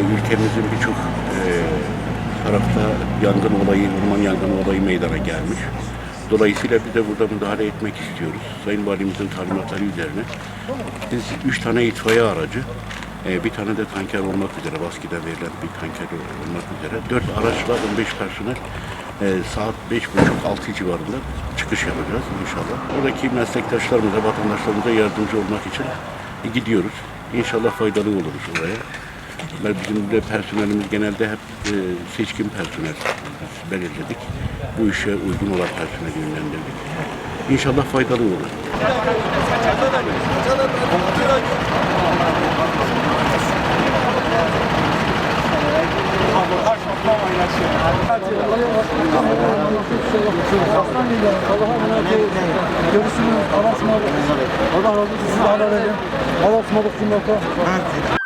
ülkemizin birçok e, tarafta yangın olayı, orman yangını olayı meydana gelmiş. Dolayısıyla biz de burada müdahale etmek istiyoruz. Sayın Valimizin talimatları üzerine biz üç tane itfaiye aracı, e, bir tane de tanker olmak üzere, Baski'den verilen bir tanker olmak üzere, dört araçla 15 personel e, saat beş buçuk altı civarında çıkış yapacağız inşallah. Oradaki meslektaşlarımıza, vatandaşlarımıza yardımcı olmak için gidiyoruz. İnşallah faydalı oluruz oraya. Ve Bizim de personelimiz genelde hep e, seçkin personel belirledik. Bu işe uygun olan personeli yönlendirdik. İnşallah faydalı olur. Allah'a. Görüşürüz. Allah'a ısmarladık. Allah razı olsun. Sizi Allah razı olsun. Allah'a ısmarladık.